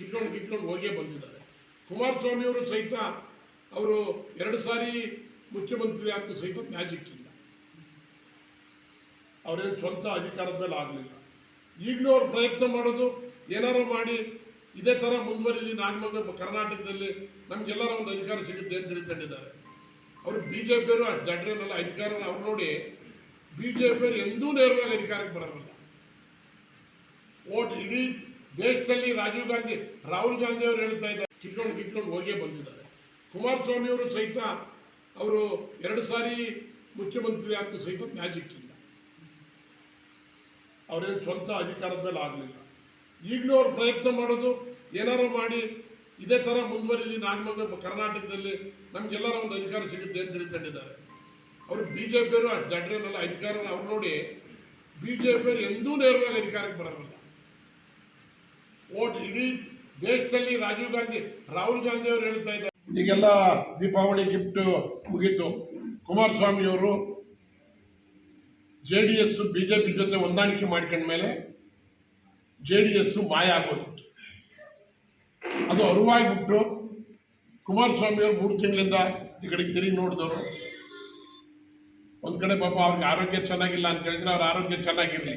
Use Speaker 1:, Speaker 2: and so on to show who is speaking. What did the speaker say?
Speaker 1: ಕಿತ್ಕೊಂಡು ಕಿತ್ಕೊಂಡು ಹೋಗೇ ಬಂದಿದ್ದಾರೆ. ಕುಮಾರಸ್ವಾಮಿ ಅವರು ಸಹಿತ ಅವರು ಎರಡು ಸಾರಿ ಮುಖ್ಯಮಂತ್ರಿ ಆಗ್ತು ಸಹಿತ ಮ್ಯಾಜಿಕ್ ಇಲ್ಲ. ಅವರೇನು ಸ್ವಂತ ಅಧಿಕಾರದ ಮೇಲೆ ಆಗಲಿಲ್ಲ. ಈಗಲೂ ಅವ್ರು ಪ್ರಯತ್ನ ಮಾಡೋದು ಏನಾರು ಮಾಡಿ ಇದೇ ಥರ ಮುಂದುವರಿಲಿ ನಾಗಮಂಗ ಕರ್ನಾಟಕದಲ್ಲಿ ನಮಗೆಲ್ಲರ ಒಂದು ಅಧಿಕಾರ ಸಿಗುತ್ತೆ ಅಂತ ತಿಳ್ಕೊಂಡಿದ್ದಾರೆ. ಅವರು ಬಿ ಜೆ ಪಿಯವರು ಅಷ್ಟು ಅಧಿಕಾರ ಅವ್ರು ನೋಡಿ ಬಿ ಜೆ ಪಿಯವರು ಎಂದೂ ನೇರವಾಗಿ ಅಧಿಕಾರಕ್ಕೆ ಬರೋಲ್ಲ ಓಟ್ ಇಡೀ ದೇಶದಲ್ಲಿ ರಾಜೀವ್ ಗಾಂಧಿ, ರಾಹುಲ್ ಗಾಂಧಿ ಅವರು ಹೇಳ್ತಾ ಇದ್ದಾರೆ. ಕಿತ್ಕೊಂಡು ಕಿತ್ಕೊಂಡು ಹೋಗೇ ಬಂದಿದ್ದಾರೆ. ಕುಮಾರಸ್ವಾಮಿ ಅವರು ಸಹಿತ ಅವರು ಎರಡು ಸಾರಿ ಮುಖ್ಯಮಂತ್ರಿ ಅಂತ ಸಹಿತ ಮ್ಯಾಜಿಕ್ ಇಲ್ಲ. ಅವರೇನು ಸ್ವಂತ ಅಧಿಕಾರದ ಮೇಲೆ ಆಗಲಿಲ್ಲ. ಈಗಲೂ ಅವ್ರು ಪ್ರಯತ್ನ ಮಾಡೋದು ಏನಾರು ಮಾಡಿ ಇದೇ ಥರ ಮುಂದುವರಿಲಿ ನಾಗಮಂಗ ಕರ್ನಾಟಕದಲ್ಲಿ ನಮಗೆಲ್ಲರ ಒಂದು ಅಧಿಕಾರ ಸಿಗುತ್ತೆ ಅಂತ ತಿಳ್ಕೊಂಡಿದ್ದಾರೆ. ಅವರು ಬಿ ಜೆ ಪಿಯವರು ಅಷ್ಟು ದಡ್ರೇನಲ್ಲ ಅಧಿಕಾರನ ಅವ್ರು ನೋಡಿ ಬಿ ಜೆ ಪಿಯವರು ಎಂದೂ ನೇರವಾಗಿ ಅಧಿಕಾರಕ್ಕೆ ಬರೋಲ್ಲ. ಓಟ್ ಇಡೀ ದೇಶದಲ್ಲಿ ರಾಜೀವ್ ಗಾಂಧಿ, ರಾಹುಲ್ ಗಾಂಧಿ ಅವರು ಹೇಳ್ತಾ ಇದ್ದಾರೆ. ಈಗೆಲ್ಲ ದೀಪಾವಳಿ ಗಿಫ್ಟ್ ಮುಗೀತು. ಕುಮಾರಸ್ವಾಮಿ ಅವರು J D S B J ಜೊತೆ ಹೊಂದಾಣಿಕೆ ಮಾಡ್ಕೊಂಡ ಮೇಲೆ ಜೆ ಡಿ ಎಸ್ ಮಾಯ ಆಗೋಗಿತ್ತು ಅದು ಅರಿವಾಗಿಬಿಟ್ಟು ಕುಮಾರಸ್ವಾಮಿ ಅವರು ಮೂರು ತಿಂಗಳಿಂದ ಈ ಕಡೆಗೆ ತಿರುಗಿ ನೋಡಿದವರು. ಒಂದು ಕಡೆ ಪಾಪ ಅವ್ರಿಗೆ ಆರೋಗ್ಯ ಚೆನ್ನಾಗಿಲ್ಲ ಅಂತ ಹೇಳಿದ್ರೆ ಅವ್ರ ಆರೋಗ್ಯ ಚೆನ್ನಾಗಿರಲಿ.